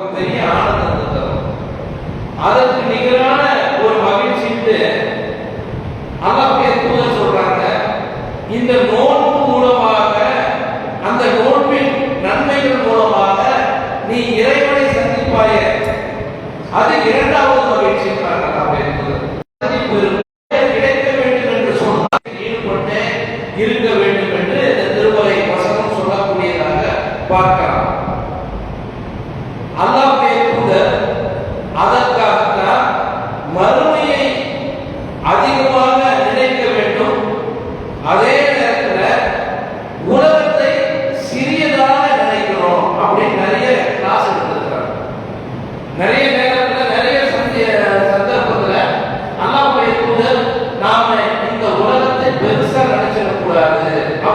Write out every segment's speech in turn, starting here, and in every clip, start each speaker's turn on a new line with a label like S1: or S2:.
S1: பெரிய ஆனந்தத்தை தரும் அதற்கு நிகரான ஒரு மகிழ்ச்சிட்டு அல்லா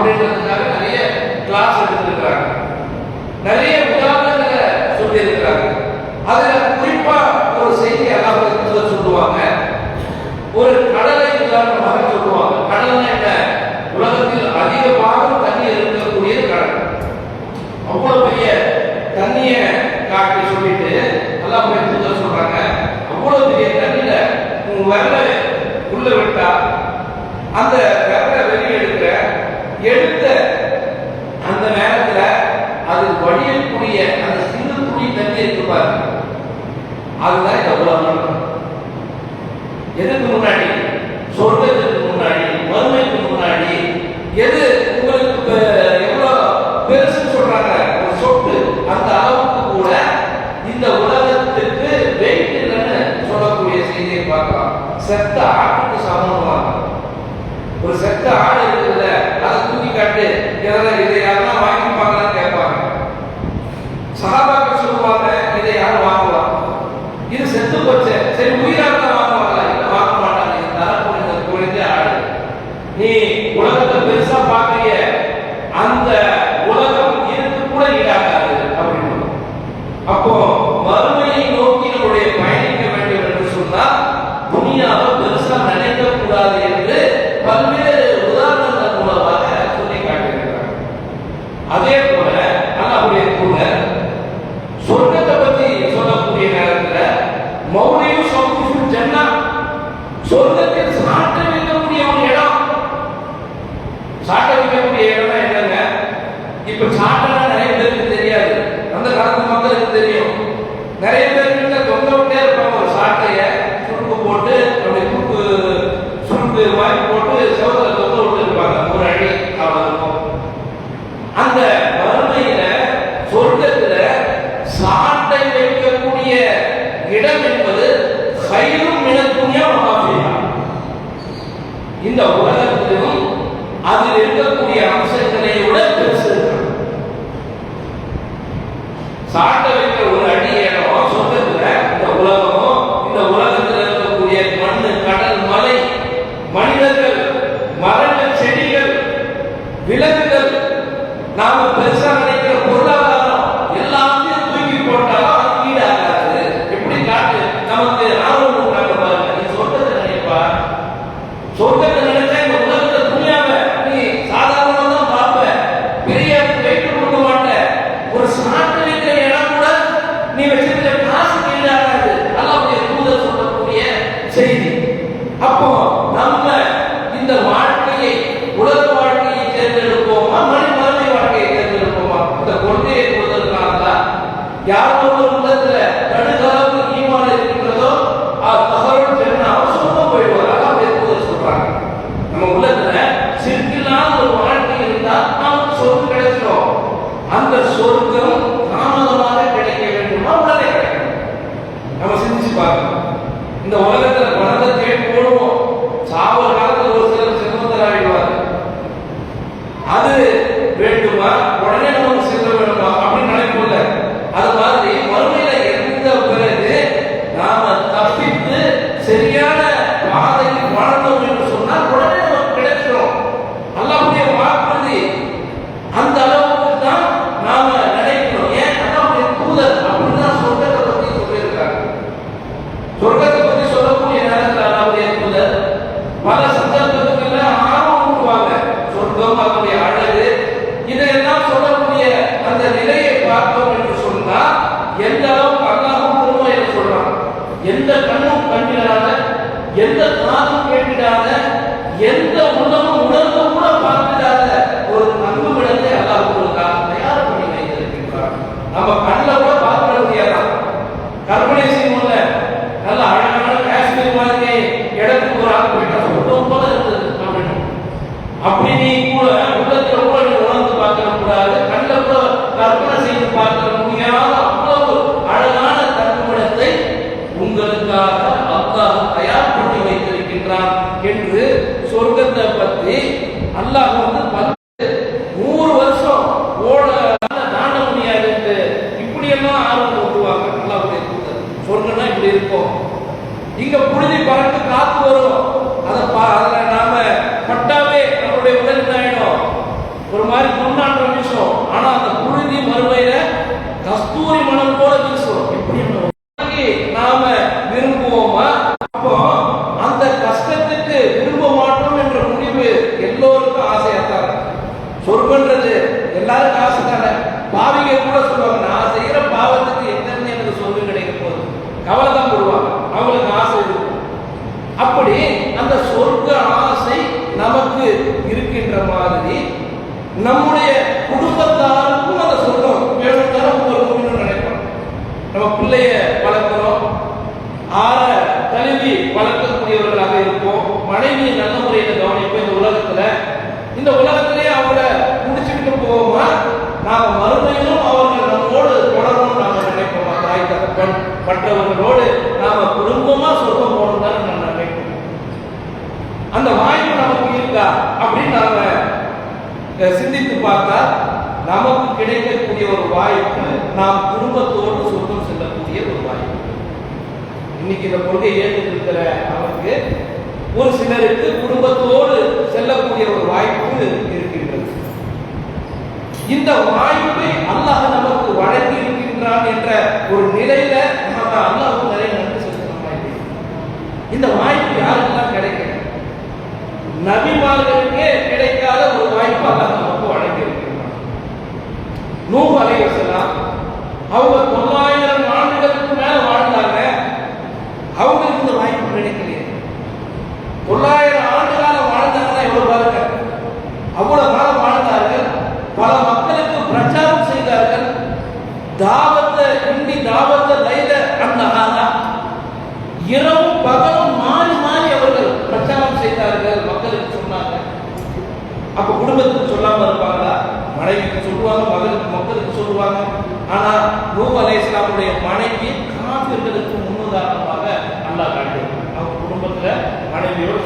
S1: அப்படின்றதுக்காக நிறைய கிளாஸ் எடுத்திருக்கிறாங்க நிறைய உதாரணங்களை சொல்லி இருக்கிறாங்க அதுல குறிப்பா ஒரு செய்தி அல்லாஹ் சொல்லுவாங்க. ஒரு கடலை உதாரணமாக சொல்லுவாங்க. கடல் என்ன? உலகத்தில் அதிகமாக தண்ணி இருக்கக்கூடிய கடல். அவ்வளவு பெரிய தண்ணிய காட்டி சொல்லிட்டு அல்லாஹ் பயிற்சி சொல்றாங்க. அவ்வளவு பெரிய தண்ணியில உங்க வரல உள்ள விட்டா அந்த அதுதான் இந்த உலகம். எதுக்கு முன்னாடி சொர்க்கத்துக்கு முன்னாடி வறுமைக்கு முன்னாடி எது உங்களுக்கு எவ்வளோ பெருசுன்னு சொல்றாங்க? ஒரு சொட்டு. அந்த அளவுக்கு கூட இந்த உலகத்துக்கு வெயிட் இல்லைன்னு சொல்லக்கூடிய செய்தியை பார்க்கலாம். செத்த ஆட்டுக்கு சமமாக ஒரு செத்த ஆடு இருக்குதுல்ல அதை தூக்கி காட்டு. எதனா இதை யாரெல்லாம் வாங்கி பார்க்கலாம் கேட்பாங்க. சகாபாக்கள் சொல்லுவாங்க நமக்கு இருக்கின்ற மாதிரி நம்முடைய குடும்பத்தாருக்கும் அதை சொல்றோம் வேணும் தரம் நினைப்போம் நம்ம பிள்ளைய வளர்க்கிறோம். ஆற தழுவி வளர்க்கக்கூடியவர்களாக இருப்போம். மனைவி நல்ல முறையில் கவனிப்போம் இந்த உலகத்துல இந்த உலகத்திலே அவங்கள முடிச்சுக்கிட்டு போவோமா நாம மறுமையிலும் அவர்கள் நம்மோடு தொடரணும் நாம நினைப்போமா தாய் தகப்பன் மற்றவர்களோடு நாம குடும்பமா சொர்க்கம் போகணும் தான் நம்ம நினைப்போம் அந்த வாய்ப்பு நமக்கு இருக்கா அப்படின்னு நாம அஹ், சிந்தித்து பார்த்தா நமக்கு கிடைக்கக்கூடிய ஒரு வாய்ப்பு நாம் குடும்பத்தோடு சொந்தம் செல்லக்கூடிய ஒரு வாய்ப்பு. இன்னைக்கு இந்த கொள்கை ஏற்றுக்கிற நமக்கு ஒரு சிலருக்கு குடும்பத்தோடு செல்லக்கூடிய ஒரு வாய்ப்பு இருக்கின்றது. இந்த வாய்ப்பை அல்லாஹ் நமக்கு வழங்கி இருக்கின்றான் என்ற ஒரு நிலை நம்ம அல்லாஹ் நிறைய நன்றி செலுத்தணும் இந்த வாய்ப்பு யாருக்கெல்லாம் கிடைக்கும் நபிமார்களுக்கே கிடைக்காத ஒரு வாய்ப்பு அல்லாஹ் நமக்கு வழங்கி இருக்கின்றான் நூஹ் அலைஹிஸ்ஸலாம் அவங்க தொள்ளாயிரம்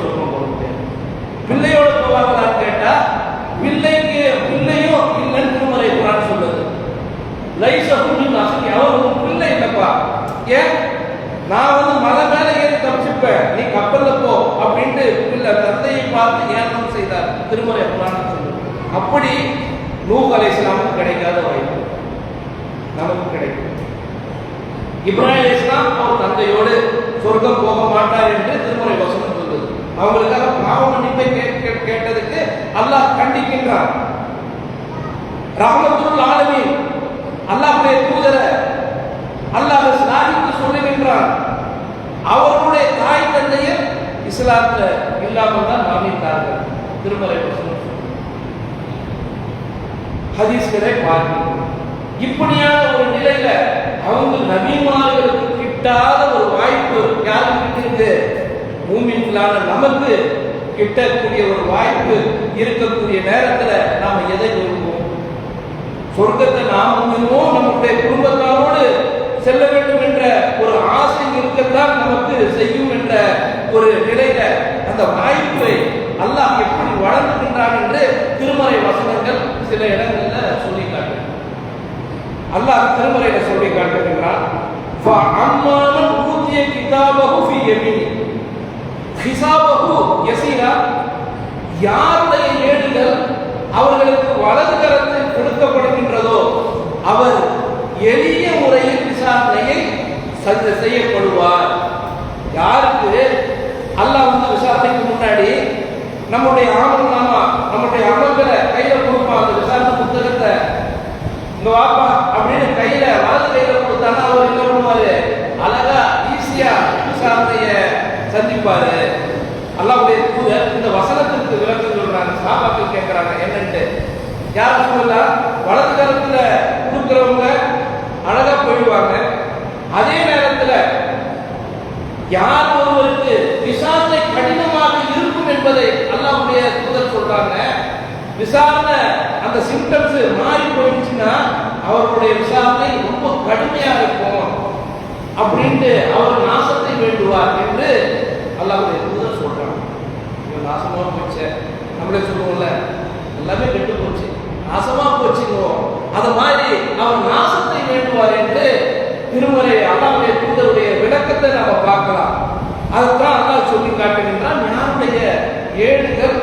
S1: மனைவியோட போக முடியாது பிள்ளையோட போவாங்களான்னு கேட்டா பிள்ளைக்கு பிள்ளையும் இல்லைன்னு திருமலை குரான் சொல்லுது லைசகுன்னு அசதி அவர் உன் பிள்ளை இல்லப்பா. ஏன்? நான் வந்து மலை மேல ஏறி தப்பிச்சுப்பேன். நீ கப்பல்ல போ அப்படின்ட்டு பிள்ளை தந்தையை பார்த்து ஏனம் செய்தார் திருமறை குரான் சொல்லுது அப்படி நூ அலைஹிஸ்ஸலாமுக்கு கிடைக்காத வாய்ப்பு நமக்கு கிடைக்கும். இப்ராஹிம் இஸ்லாம் அவர் தந்தையோடு சொர்க்கம் போக மாட்டார் என்று திருமுறை வசனம் அவங்களுக்காக பாவ மன்னிப்பை கேட்டதுக்கு அல்லாஹ் கண்டிக்கின்றான். ரஹமத்துல் ஆலமீன். அல்லாஹுடைய தூதர அல்லாஹ் ஸ்லாஹித்து சொல்லுகின்றான். அவர்களுடைய தாய் தந்தையர் இஸ்லாத்துல இல்லாமல் தான் மரணித்தார்கள். திருமலை ஹதீஸ்களை பார்க்கிறோம் இப்படியான ஒரு நிலையில அவங்க நபிமார்களுக்கு கிட்டாத ஒரு வாய்ப்பு யாருக்கு கிட்டிருக்கு மூமின்களான நமக்கு கிட்டக்கூடிய ஒரு வாய்ப்பு இருக்கக்கூடிய நேரத்துல நாம எதை விரும்புவோம்? சொர்க்கத்தை நாம் விரும்புவோம் நம்முடைய குடும்பத்தாரோடு செல்ல வேண்டும் என்ற ஒரு ஆசை இருக்கத்தான் நமக்கு செய்யும் என்ற ஒரு நிலையில அந்த வாய்ப்பை அல்லாஹ் எப்படி வழங்குகின்றான் என்று திருமறை வசனங்கள் சில இடங்கள்ல சொல்லி காட்டுகிறார் அல்லாஹ் திருமறையில சொல்லி காட்டுகின்றான் அம்மாவன் ஊதிய கிதாபகுஃபி எமினி ஹிசாபகு யசீரா யாருடைய ஏடுகள் அவர்களுக்கு வலது கரத்தில் கொடுக்கப்படுகின்றதோ அவர் எளிய முறையில் விசாரணையை சந்த- செய்யப்படுவார். யாருக்கு? அல்லாஹ் வந்து விசாரணைக்கு முன்னாடி நம்முடைய ஆமல் நாமா நம்முடைய அமல்களை கையில கொடுப்பான். அந்த விசாரணை புத்தகத்தை இங்க வாப்பா அப்படின்னு கையில வலது கையில கொடுத்தானா அவர் என்ன பண்ணுவாரு? அழகா ஈஸியா சந்திப்பாரு அல்லாஹ்வுடைய தூதர் இந்த வசனத்திற்கு விளக்கம் சொல்றாங்க சாபாக்கள் கேட்கிறாங்க என்னன்ட்டு? யார் சொல்லலாம் வலது காலத்துல கொடுக்கிறவங்க அழகா போயிடுவாங்க. அதே நேரத்துல யார் ஒருவருக்கு விசாரணை கடினமாக இருக்கும் என்பதை அல்லாவுடைய தூதர் சொல்றாங்க. விசாரணை அந்த சிம்டம்ஸ் மாறி போயிடுச்சுன்னா அவருடைய விசாரணை ரொம்ப கடுமையா இருக்கும் அப்படின்ட்டு அவர் நாசத்தை வேண்டுவார் என்று அல்லாவுடைய தூதர் சொல்றாங்க. நாசமாக போச்சேன் நம்மளே சொல்லுவோம்ல எல்லாமே கெட்டு போச்சு. நாசமா போச்சுங்கிறோம் அது மாதிரி அவர் நாசத்தை வேண்டுவார் என்று திருமலை அல்லாவுடைய தூதருடைய விளக்கத்தை நாம பார்க்கலாம். அதுதான் அல்லாஹ் சொல்லி காட்டுகின்றான் யாருடைய ஏடுகள்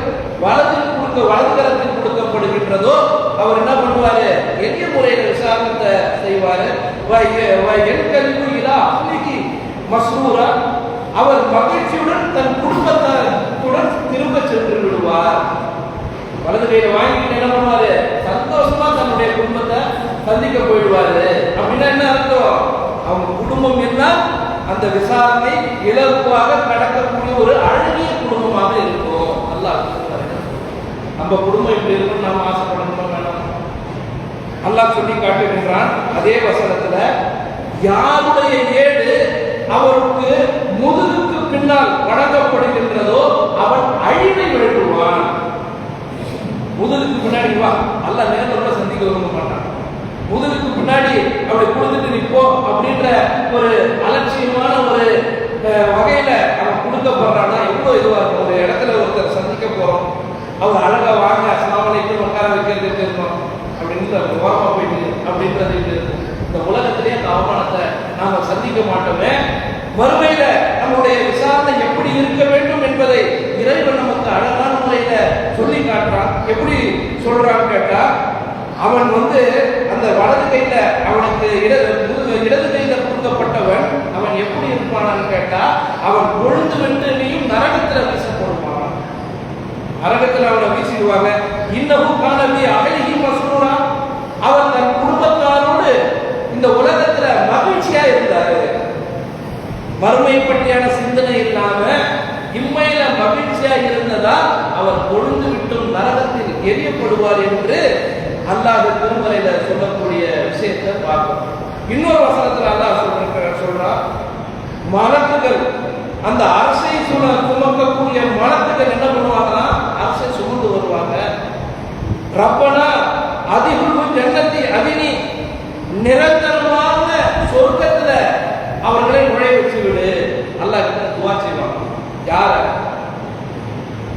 S1: வலது கொடுக்க வலது கரத்தில் கொடுக்கப்படுகின்றதோ அவர் என்ன பண்ணுவாரு? எளிய முறையில் விசாரணத்தை செய்வாரு. என் கல்வி இதா மசூரா. அவர் மகிழ்ச்சியுடன் தன் குடும்பத்துடன் திரும்ப சென்று விடுவார் வலது கையில வாங்கிட்டு என்ன பண்ணுவாரு? சந்தோஷமா தன்னுடைய குடும்பத்தை சந்திக்க போயிடுவாரு. அப்படின்னா என்ன அர்த்தம்? அவங்க குடும்பம் இருந்தா அந்த விசாரணை இலகுவாக கடக்கக்கூடிய ஒரு அழகிய குடும்பமாக இருக்கும். நல்லா நம்ம குடும்பம் இப்படி இருக்கும் நாம ஆசைப்படணும் வேணாம்? அல்லாஹ் சொல்லி காட்டுகின்றான் அதே வசனத்துல யாருடைய ஏடு அவருக்கு முதுகுக்கு பின்னால் வழங்கப்படுகின்றதோ அவன் அழிவை விழுவான் முதலுக்கு பின்னாடி வா. அல்ல நேரில் கூட சந்திக்க விரும்ப மாட்டான். முதலுக்கு பின்னாடி அப்படி கொடுத்துட்டு நிற்போம் அப்படின்ற ஒரு அலட்சியமான ஒரு அஹ், வகையில அவன் கொடுக்கப்படுறான்னா எவ்வளவு இதுவா இருக்கும் ஒரு இடத்துல ஒருத்தர் சந்திக்க போறோம் அவர் அழகா வாங்க அஸ்லாமலைக்கும் உட்கார வைக்கிறது இருக்கணும் அப்படின்னு அந்த ஓரமா போயிட்டு அப்படின்றது இது இருக்கும். இந்த உலகத்திலே அந்த அவமானத்தை நாம சந்திக்க மாட்டோமே மறுமையில நம்முடைய விசாரணை எப்படி இருக்க வேண்டும் என்பதை இறைவன் நமக்கு அழகான முறையில சொல்லி காட்டுறான் எப்படி சொல்றான்னு கேட்டா அவன் வந்து அந்த வலது கையில அவனுக்கு இடது முதுகு- இடது கையில கொடுக்கப்பட்டவன் அவன் எப்படி இருப்பானான்னு கேட்டா அவன் கொழுந்து வென்றிலையும் நரகத்துல வீசப்படுவான் நரகத்துல அவனை வீசிடுவாங்க. இன்னமும் காணவி அகலிகி மசூரா அவர் தன் குடும்பத்தாரோடு இந்த உலகத்துல மகிழ்ச்சியா இருந்தாரு. மறுமை பற்றியான சிந்தனை இல்லாம இம்மையில மகிழ்ச்சியா இருந்ததால் அவர் கொழுந்து விட்டும் நரகத்தில் எரியப்படுவார் என்று அல்லாத திருமலையில சொல்லக்கூடிய விஷயத்தை பார்க்கணும். இன்னொரு வசனத்துல அல்லாஹ் சொல்ற சொல்றான் மலக்குகள் அந்த அரசை சும சுமக்கக்கூடிய மனத்துக்கு என்ன பண்ணுவாங்கன்னா அரசை சுமந்து வருவாங்க. ரப்பனா அதிகுழு ஜன்னத்தை அதினி நிரந்தரமான சொர்க்கத்துல அவர்களை நுழைய வச்சு விடு அல்ல துவா செய்வாங்க யார?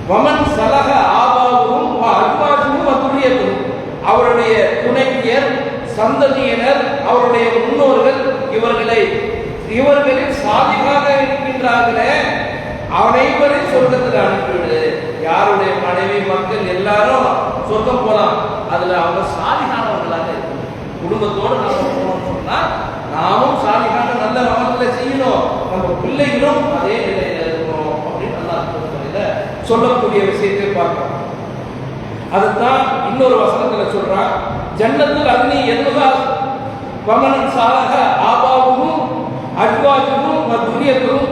S1: வமன் சலக ஆபாவும் அல்வாஜும் அத்துரியதும் அவருடைய துணைவியர் சந்ததியினர் அவருடைய முன்னோர்கள் இவர்களை இவர்களின் சாதிகாக இருக்கின்றார்களே அனைவரையும் சொர்க்கத்தில் அனுப்பிவிடு. யாருடைய மனைவி மக்கள் எல்லாரும் சொர்க்கம் போலாம். அதுல அவங்க சாதிகானவர்களாக இருக்கணும் குடும்பத்தோடு நம்ம போகணும்னு சொன்னா நாமும் சாதிகான நல்ல அமல்களை செய்யணும். நம்ம பிள்ளைகளும் அதே நிலையில இருக்கணும் அப்படின்னு நல்லா சொல்லக்கூடிய விஷயத்தை பார்க்கணும் அதுதான் இன்னொரு வசனத்துல சொல்றான் ஜன்னத்தில் அக்னி எதுவா வமனன் சாலக ஆபாவும் அட்வாஜுவும் துரியத்தும்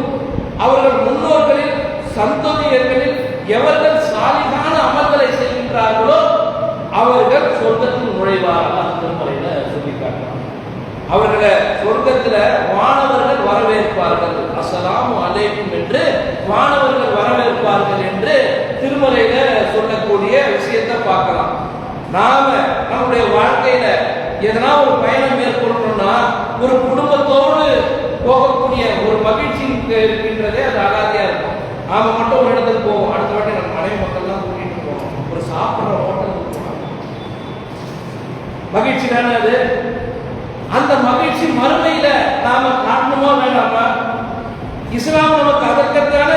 S1: அவர்கள் முன்னோர்களில் சந்ததியர்களில் எவர்கள் சாலிகான அமல்களை செய்கின்றார்களோ அவர்கள் சொர்க்கத்தில் நுழைவார்கள் திருமலையில திருமறையில அவர்களை சொர்க்கத்துல வானவர்கள் வரவேற்பார்கள். அசலாம் அலைக்கும் என்று வானவர்கள் வரவேற்பார்கள் என்று திருமலையில சொல்லக்கூடிய விஷயத்தை பார்க்கலாம். நாம நம்முடைய வாழ்க்கையில எதனா ஒரு பயணம் மேற்கொள்ளணும்னா ஒரு குடும்பத்தோடு போகக்கூடிய ஒரு மகிழ்ச்சி இருக்கின்றதே அது அலாதியா இருக்கும். நாம மட்டும் ஒரு இடத்துக்கு போவோம். அடுத்த வாட்டி நம்ம மனைவி மக்கள்லாம் கூட்டிட்டு போவோம். ஒரு சாப்பிட்ற ஹோட்டலுக்கு போவோம் மகிழ்ச்சி தானே அது? அந்த மகிழ்ச்சி மறுமையில நாம காட்டணுமா வேண்டாமா இஸ்லாம் நமக்கு அதற்கத்தான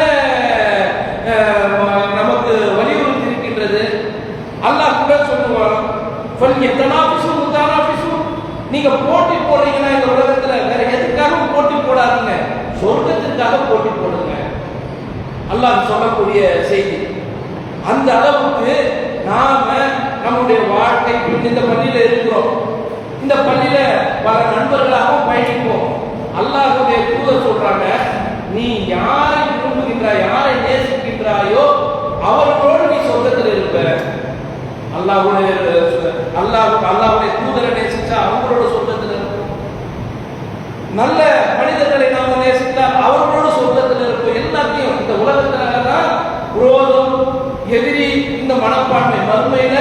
S1: நமக்கு வலியுறுத்தி இருக்கின்றது. அல்லாஹ் கூட சொல்லுவான் "ஃபல் யத்தனாஃபிஸு முத்தனாஃபிஸு." நீங்க போட்டி போடுறீங்கன்னா இந்த உலகத்துல வேற பாருங்க சொர்க்கத்திற்காக போட்டி போடுங்க. அல்லாஹ் சொல்லக்கூடிய செய்தி. அந்த அளவுக்கு நாம நம்முடைய வாழ்க்கை இந்த பள்ளியில இருக்கிறோம். இந்த பள்ளியில வர நண்பர்களாகவும் பயணிப்போம். அல்லாஹுடைய தூதர் சொல்றாங்க நீ யாரை விரும்புகின்றாய் அவர்களோடு நீ சொர்க்கத்தில் இருப்ப. அல்லாஹுடைய அல்லாஹ் அல்லாஹுடைய தூதரை நேசிச்சா அவங்களோட சொர்க்கத்தில் இருப்போம் நல்ல நேசித்தார் அவர்களோட சொர்க்கத்தில் இருக்கும் எல்லாத்தையும் இந்த உலகத்துல தான் குரோதம் எதிரி இந்த மனப்பான்மை மறுமையில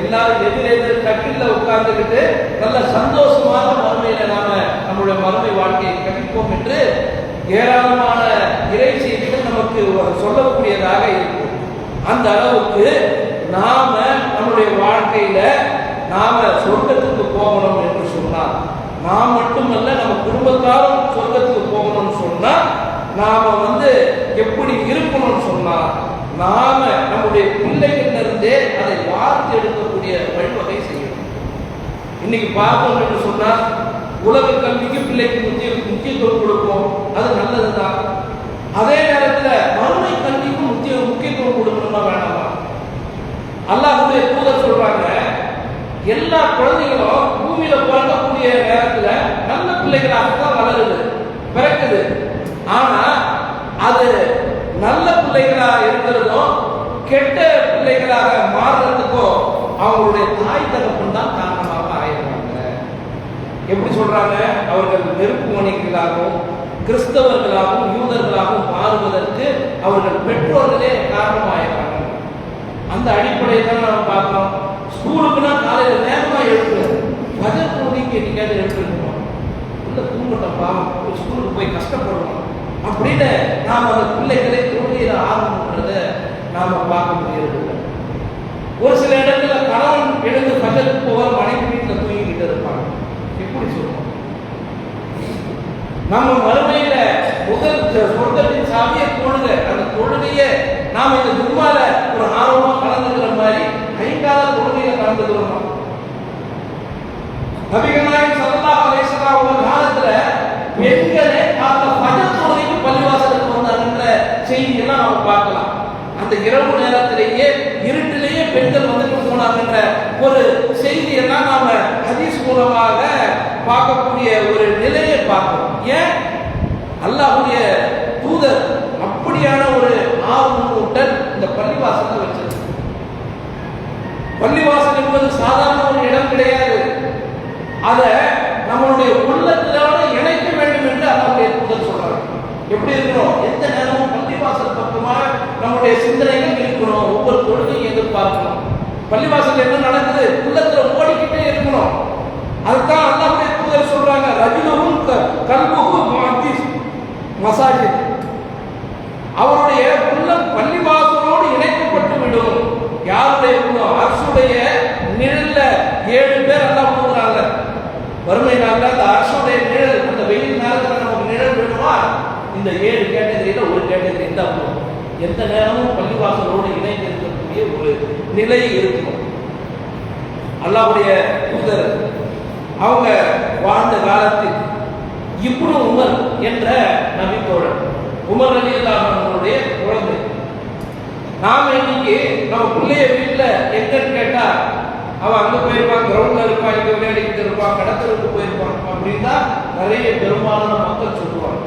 S1: எல்லாரும் எதிரெதிர் கட்டில உட்கார்ந்துக்கிட்டு நல்ல சந்தோஷமாக மறுமையில நாம நம்முடைய மறுமை வாழ்க்கையை கழிப்போம் என்று ஏராளமான இறை செய்திகள் நமக்கு சொல்லக்கூடியதாக இருக்கும். அந்த அளவுக்கு நாம நம்முடைய வாழ்க்கையில நாம சொர்க்கத்துக்கு போகணும் என்று சொன்னார் நாம் மட்டுமல்ல நம்ம குடும்பத்தாரும் சொர்க்கத்துக்கு நாம வந்து எப்படி இருக்கணும்னு சொன்னா நாம நம்முடைய பிள்ளைகள்ல இருந்தே அதை வார்த்து எடுக்கக்கூடிய வழிவகை செய்யணும். இன்னைக்கு பார்ப்போம் என்று சொன்னா உலக கல்விக்கு பிள்ளைக்கு முக்கிய முக்கியத்துவம் கொடுப்போம். அது நல்லதுதான் அதே நேரத்தில் மறுமை கல்விக்கு முக்கிய முக்கியத்துவம் கொடுக்கணுமா வேணாமா? அல்லாஹுடைய தூதர் சொல்றாங்க எல்லா குழந்தைகளும் பூமியில பிறக்கக்கூடிய நேரத்தில் நல்ல பிள்ளைகளாக தான் வளருது பிறக்குது. ஆனா அது நல்ல பிள்ளைகளா இருக்கிறதும் கெட்ட பிள்ளைகளாக மாறுறதுக்கும் அவங்களுடைய தாய் தகப்பன் தான் காரணமாக ஆயிடுறாங்க எப்படி சொல்றாங்க? அவர்கள் நெருப்பு மணிகளாகவும் கிறிஸ்தவர்களாகவும் யூதர்களாகவும் மாறுவதற்கு அவர்கள் பெற்றோர்களே காரணமாயிடுறாங்க அந்த அடிப்படையை தான் நம்ம பார்க்கிறோம் ஸ்கூலுக்குனா காலையில் நேரமாக எழுப்புறது பஜர் தொழுகைக்கு என்னைக்காவது எழுப்பிருக்கணும் இல்லை தூங்கட்டும் பாவம் ஸ்கூலுக்கு போய் கஷ்டப்படுவோம். அப்படின்னு நாம் அந்த பிள்ளைகளை தொழுகையில் ஆகணுன்றத நாம பார்க்க முடியறது ஒரு சில இடத்துல கணவன் எழுந்து பஜருக்கு போவார் மனைவி வீட்டில் தூங்கிக்கிட்டு இருப்பாங்க. எப்படி சொல்லுவோம் நம்ம மறுமையில முதல் சொர்க்கத்தின் சாவியை தோணுங்க அந்த தொழுகையை நாம இந்த ஜும்மால ஒரு ஆர்வமா கலந்துக்கிற மாதிரி ஐங்கால தொழுகையில கலந்துக்கிறோம்? நபிகளாயும் சல்லல்லாஹு அலைஹி வஸல்லம் அந்த இரவு நேரத்திலேயே இருட்டிலேயே பெண்கள் வந்துட்டு போனாங்கன்ற ஒரு செய்தி எல்லாம் நாம ஹதீஸ் மூலமாக பார்க்கக்கூடிய ஒரு நிலையை பார்க்கிறோம் ஏன்? அல்லாஹுடைய தூதர் அப்படியான ஒரு ஆர்வம் கூட்டல் இந்த பள்ளிவாசலை வச்சிருக்கு பள்ளிவாசல் என்பது சாதாரண ஒரு இடம் கிடையாது. அத நம்மளுடைய உள்ளத்திலோட இணைக்க வேண்டும் என்று அல்லாவுடைய தூதர் சொல்றாங்க எப்படி இருக்கிறோம்? எந்த நேரமும் பள்ளிவாசல் பக்கமாக நம்முடைய சிந்தனைகள் இருக்கணும். ஒவ்வொரு தொழுகையும் எதிர்பார்க்கணும். பள்ளிவாசல் என்ன நடக்குது? உள்ளத்துல ஓடிக்கிட்டே இருக்கணும். அதுதான் அல்லாஹுடைய தூதர் சொல்றாங்க ரஜினவும் கல்புகு முஅத்திஸ் மசாஜித் அவருடைய உள்ளம் பள்ளிவாசலோடு இணைக்கப்பட்டு விடும். யாருடைய உள்ளம்? அரசுடைய நிழல்ல ஏழு பேர் எல்லாம் போகிறாங்க வறுமை நாள்ல அந்த அரசுடைய நிழல். அந்த வெயில் நேரத்தில் நமக்கு நிழல் விடுமா இந்த ஏழு கேட்டகரியில ஒரு கேட்டகரி தான் போகும். எந்த நேரமும் பள்ளிவாசலோடு இணைந்து இருக்கக்கூடிய ஒரு நிலை இருக்கும் அல்லாவுடைய தூதர் அவங்க வாழ்ந்த காலத்தில் இப்படி உமர் என்ற நபித்தோழர் உமர் அலி அல்லாஹனுடைய குழந்தை. நாம இன்னைக்கு நம்ம பிள்ளைய வீட்டில் எங்கன்னு கேட்டா அவன் அங்க போயிருப்பான் கிரவுண்ட்ல இருப்பான் இங்க விளையாடிக்கிட்டு இருப்பான் கடத்தலுக்கு போயிருப்பான் அப்படின்னா நிறைய பெரும்பாலான மக்கள் சொல்லுவாங்க.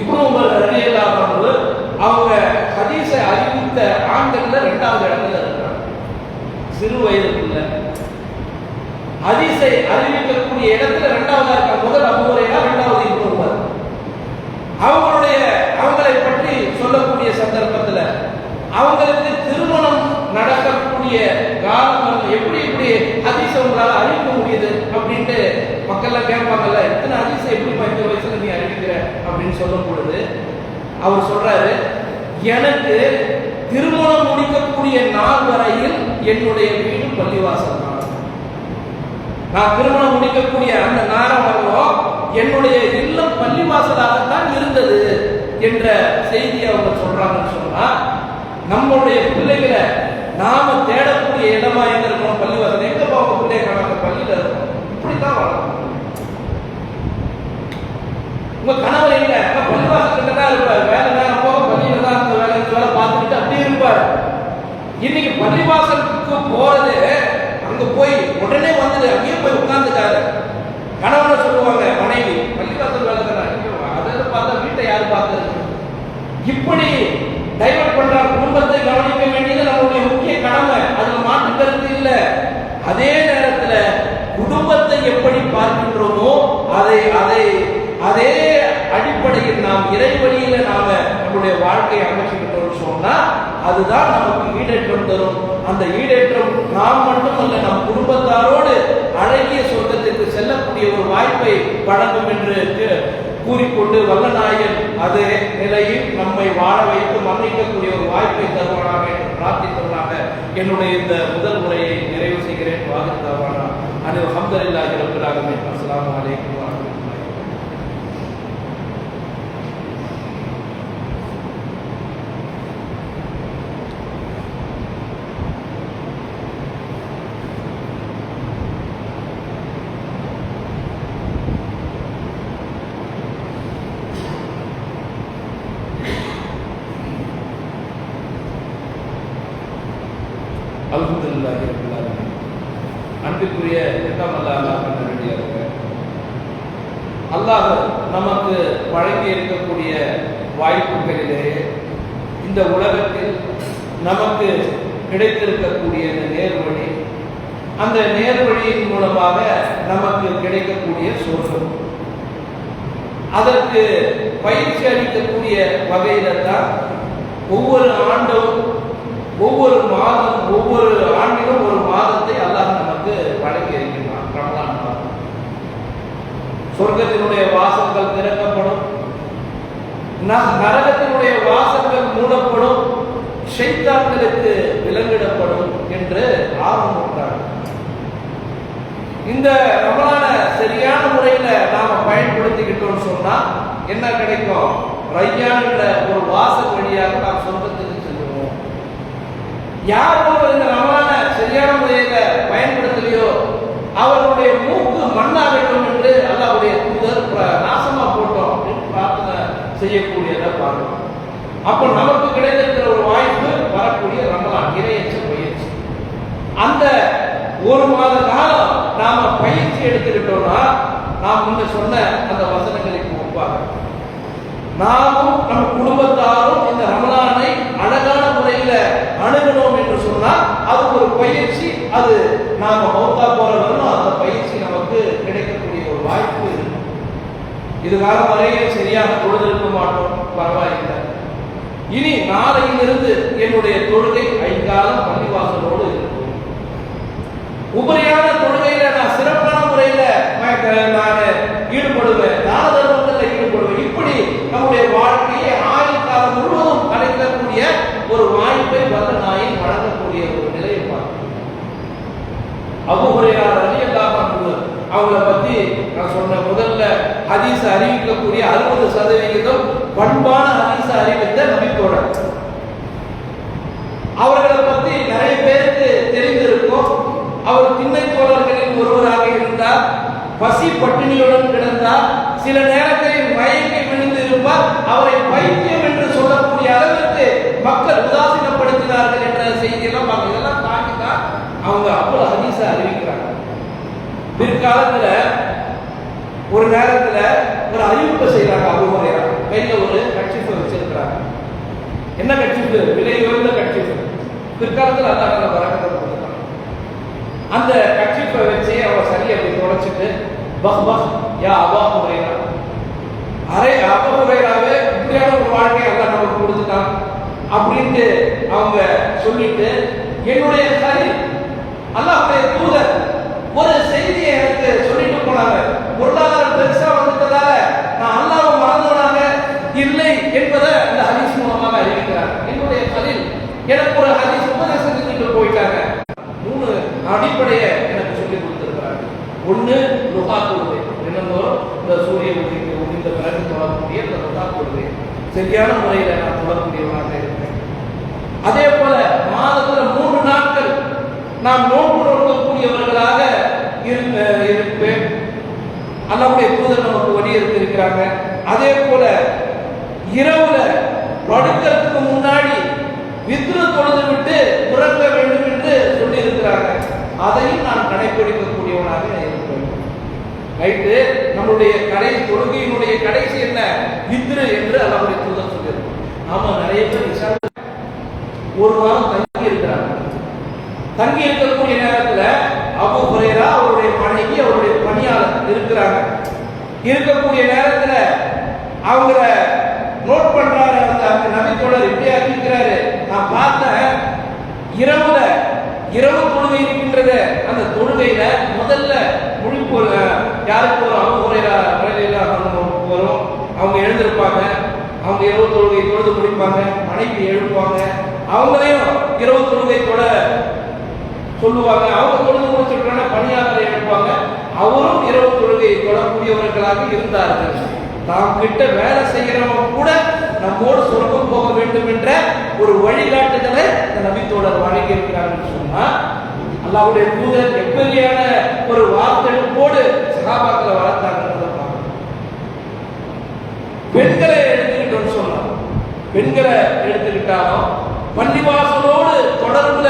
S1: இப்போ உமர் அலி அவர்கள் அவங்க ஹதீஸை அறிவித்த ஆண்கள்ல ரெண்டாவது இடத்துல இருக்கிறாங்க. சிறு வயதுக்குள்ள. ஹதீஸை அறிவிக்கக்கூடிய இடத்துல இரண்டாவதா இருக்க முதல் அபுரையா இரண்டாவது இப்னு அவங்களுடைய அவங்களை பற்றி சொல்லக்கூடிய சந்தர்ப்பத்துல அவங்களுக்கு திருமணம் நடக்கக்கூடிய காலம் எப்படி எப்படி ஹதீஸை உங்களால் அறிவிக்க முடியுது அப்படின்ட்டு மக்கள்லாம் கேட்பாங்கல்ல இத்தனை ஹதீஸை எப்படி இந்த வயசுல நீ அறிவிக்கிற அப்படின்னு சொல்லும் பொழுது அவர் சொல்றாரு எனக்கு திருமணம் முடிக்கக்கூடிய நாள் வரையில் என்னுடைய வீடு பள்ளிவாசல் நான் திருமணம் முடிக்கக்கூடிய அந்த நேரம் வரலும் என்னுடைய இல்லம் பள்ளிவாசலாகத்தான் இருந்தது என்ற செய்தி அவங்க சொல்றாங்கன்னு சொன்னா நம்மளுடைய பிள்ளைகளை நாம தேடக்கூடிய இடமா எங்க இருக்கணும்? பள்ளிவாசல். எங்க போக பிள்ளைய காணாம? பள்ளியில இருக்கணும் இப்படித்தான் வளர்க்கணும் உங்க கணவர் எங்க? பள்ளிவாசல் கிட்ட தான் இருப்பார். வேலை நேரம் இருப்பார் இன்னைக்கு பள்ளிவாசலுக்கு போறது அங்க போய் உடனே வந்து அங்கேயும் போய் உட்கார்ந்துட்டாரு. கணவனை சொல்லுவாங்க மனைவி பள்ளிவாசல் வளர்க்கிறாங்க அதை பார்த்தா வீட்டை யாரு பார்த்தது? இப்படி டைவர்ட் பண்ற குடும்பத்தை கவனிக்க வேண்டியது நம்மளுடைய முக்கிய கடமை. அதுல மாற்று கருத்து இல்லை. அதே நேரத்துல குடும்பத்தை எப்படி பார்க்கின்றோமோ அதை அதை அதே அடிப்படையில் நாம் இறைவழியில நாம நம்முடைய வாழ்க்கையை அமைச்சுக்கிட்டோம்னு சொன்னா அதுதான் நமக்கு ஈடேற்றம் தரும். அந்த ஈடேற்றம் நாம் மட்டுமல்ல நம் குடும்பத்தாரோடு அழகிய சொர்க்கத்திற்கு செல்லக்கூடிய ஒரு வாய்ப்பை வழங்கும் என்று கூறிக்கொண்டு வல்லநாயகன் அதே நிலையில் நம்மை வாழ வைத்து மன்னிக்கக்கூடிய ஒரு வாய்ப்பை தருவானாக என்று பிரார்த்தித்தவனாக என்னுடைய இந்த முதல் முறையை நிறைவு செய்கிறேன். வாகத்தாவானா அனைவரும் அல்ஹம்துலில்லாஹி ரப்பில் ஆலமீன். அஸ்ஸலாமு அலைக்கும் வரஹ்மத்துல்லாஹி அல்ஹம்துலில்லாஹி ரப்பில் ஆலமீன் அன்பிற்குரிய எல்லாம் அல்லாஹ் நல்லடியாக அல்லாஹ் நமக்கு வழங்கி இருக்கக்கூடிய வாய்ப்புகளிலே இந்த உலகத்தில் நமக்கு கிடைத்திருக்கக்கூடிய இந்த நேர்வழி அந்த நேர்வழியின் மூலமாக நமக்கு கிடைக்கக்கூடிய சொர்க்கம். அதற்கு பயிற்சி அளிக்கக்கூடிய வகையில தான் ஒவ்வொரு ஆண்டும் ஒவ்வொரு மாதம் ஒவ்வொரு ஆண்டிலும் ஒரு மாதத்தை அல்லாஹ் நமக்கு வழங்கி இருக்கின்றான் ரமலான் மாதம். சொர்க்கத்தினுடைய வாசல்கள் திறக்கப்படும் நரகத்தினுடைய வாசல்கள் மூடப்படும் ஷைத்தான்களுக்கு விலங்கிடப்படும் என்று ஆரம்பித்தார் இந்த ரமலான சரியான முறையில நாம பயன்படுத்திக்கிட்டோம்னு சொன்னா என்ன கிடைக்கும்? ரையான் என்ற ஒரு வாசல் வழியாக நாம் சொந்தத்துக்கு செல்லுவோம். யார் ஒருவர் இந்த ரமலான சரியான முறையில பயன்படுத்தலையோ அவருடைய மூக்கு மண்ணாகட்டும் என்று அல்லாவுடைய தூதர் பிர- நாசமா போட்டோம் அப்படின்னு பிரார்த்தனை பார்க்கணும் அப்ப நமக்கு கிடைத்திருக்கிற ஒரு வாய்ப்பு வரக்கூடிய ரமலான் இணையற்ற பயிற்சி அந்த ஒரு மாத காலம் நாம பயிற்சி எடுத்துக்கிட்டோம்னா நாம் முன்ன சொன்ன அந்த வசனங்களுக்கு ஒப்பாக நாமும் நம் குடும்பத்தாரும் இந்த ரமலானை அழகான முறையில அணுகணும் என்று சொன்னால் அது ஒரு பயிற்சி அது நாம மௌத்தா போறவரும் அந்த பயிற்சி நமக்கு கிடைக்கக்கூடிய ஒரு வாய்ப்பு இருக்கு. இது காலம் சரியான சரியாக இருக்க மாட்டோம். பரவாயில்லை. இனி நாளையிலிருந்து என்னுடைய தொழுகை ஐங்காலம் பள்ளிவாசலோடு இருக்கும். உபரியான தொழுகையில நான் சிறப்பான முறையில நான் ஈடுபடுவேன் தான தர்மத்தில் ஈடுபடுவேன். இப்படி நம்முடைய வாழ்க்கையை ஆயுள் காலம் முழுவதும் கலைக்கக்கூடிய ஒரு வாய்ப்பை வல்ல நாயின் வழங்கக்கூடிய ஒரு நிலையை பார்க்கிறோம். அபுஹுரையார் ரலியல்லாஹு அன்ஹு அவங்கள பத்தி நான் சொன்ன முதல்ல ஹதீஸ் அறிவிக்கக்கூடிய அறுபது சதவிகிதம் பண்பான ஹதீஸ் அறிவித்த நபித்தோழர் அவர்களை பத்தி நிறைய பேருக்கு தெரிந்திருக்கும். அவர் திண்ணை தோழர்களில் ஒருவராக இருந்தார். பசி பட்டினியுடன் கிடந்தார். சில நேரங்களில் மயங்கி விழுந்து இருப்பார். அவரை பைத்தியம் என்று சொல்லக்கூடிய அளவிற்கு மக்கள் உதாசீனப்படுத்தினார்கள் என்ற செய்தியெல்லாம் பார்க்க இதெல்லாம் தாண்டி தான் அவங்க அப்போ ஹதீஸ அறிவிக்கிறாங்க. பிற்காலத்துல ஒரு நேரத்துல ஒரு அறிவிப்பு செய்யறாங்க அவங்க கையில ஒரு கட்சிப்பை வச்சிருக்கிறாங்க. என்ன கட்சிப்பு விலை உயர்ந்த கட்சிப்பு பிற்காலத்துல அல்லாஹ் அந்த வரக்கத்தை கொடுத்தான் அந்த கட்சிப்பை வச்சு அவன் சரி அப்படி தொலைச்சிட்டு பஹ் பஹ் யா அபா முறையா அரை அபா முறையாவே இப்படியான ஒரு வாழ்க்கை அல்லாஹ் நமக்கு கொடுத்துட்டான் அப்படின்ட்டு அவங்க சொல்லிட்டு என்னுடைய சரி அப்படியே தூதர் ஒரு செய்தியை எனக்கு சொல்லிட்டு போனாங்க. பொருளாதாரம் பெருசா வந்துட்டதால நான் அல்லாஹ்வை மறந்தவனாக இல்லை என்பதை இந்த ஹதீஸ் மூலமாக அறிவிக்கிறார் என்னுடைய கலில் எனக்கு ஒரு ஹதீஸ் உபதேசம் செஞ்சுட்டு போயிட்டாங்க மூணு அடிப்படையை எனக்கு சொல்லி கொடுத்திருக்கிறாங்க ஒண்ணு லுகா தொழுகை என்னமோ இந்த சூரிய ஒளிக்கு இந்த பிறகு தொடரக்கூடிய இந்த லுகா தொழுகை சரியான முறையில் நான் தொடரக்கூடியவனாக இருக்கிறேன் அதே போல மாதத்துல மூன்று நாட்கள் நாம் நோக்கு நோக்கக்கூடியவர்களாக இருப்ப- இருப்பேன். அல்லாவுடைய தூதர் நமக்கு வலியுறுத்தி இருக்கிறாங்க அதே போல இரவுல படுக்கிறதுக்கு முன்னாடி வித்ரு தொழுது விட்டு உறங்க வேண்டும் என்று சொல்லி இருக்கிறாங்க அதையும் நான் கடைபிடிக்கக்கூடியவனாக இருப்பேன் ரைட்டு? நம்முடைய கடை தொழுகையினுடைய கடைசி என்ன? வித்ரு என்று அல்லாவுடைய தூதர் சொல்லியிருக்கோம் ஆமா நிறைய பேர் இஷா ஒரு வாரம் தங்கி இருக்கிறாங்க. தங்கி இருக்கக்கூடிய நேரத்துல அபு ஹுரைரா அவருடைய மனைவி அவருடைய பணியாளர் இருக்கிறாங்க. இருக்கக்கூடிய நேரத்துல அவங்கள நோட் பண்றாரு அந்த அந்த நபித்தோழர் இப்படியா அறிவிக்கிறாரு நான் பார்த்தேன் இரவுல இரவு தொழுகை இருக்கின்றது அந்த தொழுகையில முதல்ல முழிப்பு யாருக்கு வரும்? அவங்க உரையில வரும். அவங்க எழுந்திருப்பாங்க. அவங்க இரவு தொழுகை தொழுது முடிப்பாங்க. மனைவி எழுப்புவாங்க அவங்களையும் இரவு தொழுகை தொட சொல்லுவாங்க. அவங்க தொழுது முடிச்சிருக்காங்க பணியாளரை எழுப்பாங்க. அவரும் இரவு தொழுகையை தொடரக்கூடியவர்களாக இருந்தார்கள். தாம் கிட்ட வேலை செய்கிறவங்க கூட நம்மோடு சொர்க்கம் போக வேண்டும் என்ற ஒரு வழிகாட்டுதலை இந்த நபித்தோடர் வழங்கியிருக்கிறார்கள் சொன்னா அல்லாவுடைய தூதர் எப்படியான ஒரு வார்த்தெடுப்போடு சகாபாக்களை வளர்த்தாங்க பெண்களை எடுத்துக்கிட்டோம்னு சொல்லலாம். பெண்களை எடுத்துக்கிட்டாலும் பள்ளிவாசலோடு தொடர்புல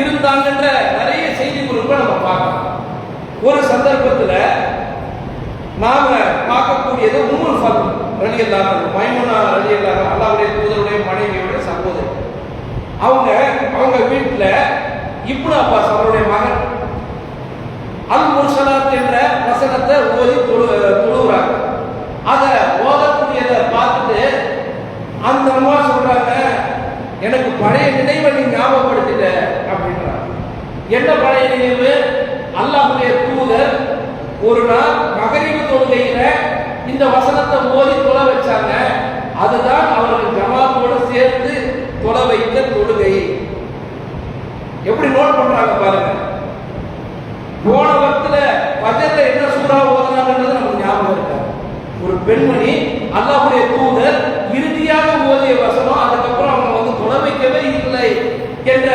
S1: இருந்தாங்கன்ற நிறைய செய்தி குறிப்பை நம்ம பார்க்கலாம் ஒரு சந்தர்ப்பத்துல நாம பார்க்கக்கூடியது உம்முல் ஃபத்ல் ரலியல்லாஹு மைமுனா ரலியல்லாஹு அல்லாஹ்வுடைய தூதருடைய மனைவியோட சகோதரி. அவங்க அவங்க வீட்டுல இப்னு அப்பாஸ் அவருடைய மகன். அல் முர்சலாத் என்ற வசனத்தை ஓதி தொழு தொழுகிறாங்க அதை ஓதக்கூடியதை பார்த்துட்டு அந்த அம்மா சொல்றாங்க எனக்கு பழைய நினைவை நீ ஞாபகப்படுத்திட்ட அப்படின்றாங்க. என்ன பழைய நினைவு? அல்லாஹுடைய தூதர் ஒரு நாள் மகரிவு தொழுகையில இந்த வசனத்தை ஓதி தொலை வச்சாங்க. அதுதான் அவர்கள் ஜமாத்தோடு சேர்ந்து தொலை வைத்த தொழுகை. எப்படி நோட் பண்றாங்க பாருங்க. போன வக்துல பஜர்ல என்ன சூறா ஓதுனாங்கன்றது நமக்கு ஞாபகம் இருக்காது ஒரு பெண்மணி அல்லாஹுடைய தூதர் இறுதியாக ஓதிய வசனம் அதுக்கப்புறம் அவங்க வந்து தொலைவைக்கவே இல்லை என்ற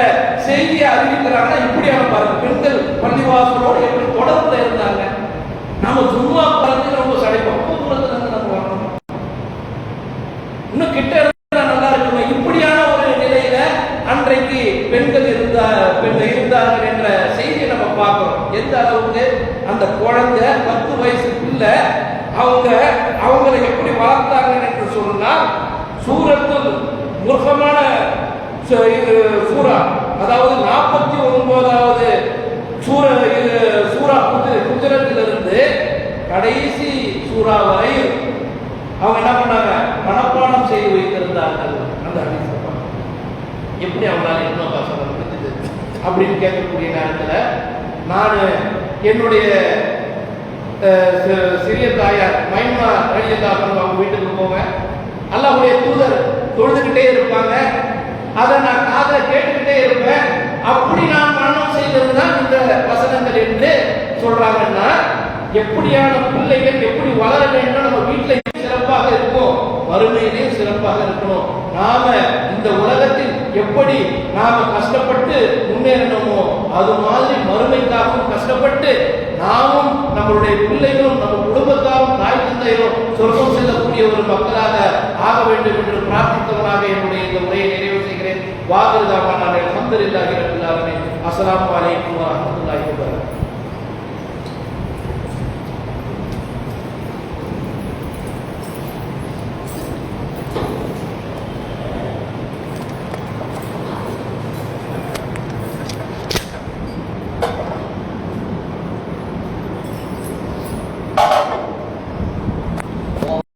S1: செய்தியை அறிவிக்கிறாங்கன்னா இப்படியான பாருங்க. பெண்கள் பள்ளிவாசலோடு எப்படி தொடர்புல இருந்தாங்க? நாம சும்மா பறந்து ரொம்ப சடைப்போம் ரொம்ப தூரத்துல இருந்து நம்ம வரணும் இன்னும் கிட்ட இருந்தா நல்லா இருக்குமே இப்படியான ஒரு நிலையில அன்றைக்கு பெண்கள் இருந்தா பெண்கள் இருந்தார்கள் என்ற செய்தியை நம்ம பார்க்கிறோம் எந்த அளவுக்கு அந்த குழந்தை பத்து வயசு பிள்ளை அவங்க அவங்களை எப்படி வளர்த்தாங்க என்று சொன்னால் சூரத்தில் முருகமான சு- இது சூரா அதாவது நாற்பத்தி ஒன்பதாவது சூர இது சூரா குஜ- குஜரத்திலிருந்து கடைசி சூரா வரை அவங்க என்ன பண்ணாங்க மனப்பாடம் செய்து வைத்திருந்தார்கள் அந்த ஹதீஸை பாருங்க. எப்படி அவங்களால இன்னும் சொல்ல முடிஞ்சது அப்படின்னு கேட்கக்கூடிய நேரத்துல நான் என்னுடைய அஹ், சி- சிறிய தாயார் மைமா ரலியல்லா அவங்க வீட்டுக்கு போவேன் அல்லாஹ்வுடைய தூதர் தொழுதுகிட்டே இருப்பாங்க அதை நான் காதுல கேட்டுக்கிட்டே இருப்பேன் அப்படி நான் மரணம் செய்ததுதான் இந்த வசனங்கள் என்று சொல்றாங்கன்னா எப்படியான பிள்ளைகள் எப்படி வளர வேண்டும் நம்ம வீட்டில் சிறப்பாக இருக்கும் வறுமையிலே சிறப்பாக இருக்கணும். நாம இந்த உலகத்தில் எப்படி நாம கஷ்டப்பட்டு முன்னேறணுமோ அது மாதிரி மறுமைக்காகவும் கஷ்டப்பட்டு நாமும் நம்மளுடைய பிள்ளைகளும் நம்ம குடும்பத்தாரும் தாய் தந்தையரும் சொர்க்கம் செல்லக்கூடிய ஒரு மக்களாக ஆக வேண்டும் என்று பிரார்த்தித்தவனாக என்னுடைய இந்த உரையை நிறைவு செய்கிறேன். வாகிருதாமான அலமதுல்லாஹி ரபில் ஆலமீன். அஸ்ஸலாமு அலைக்கும்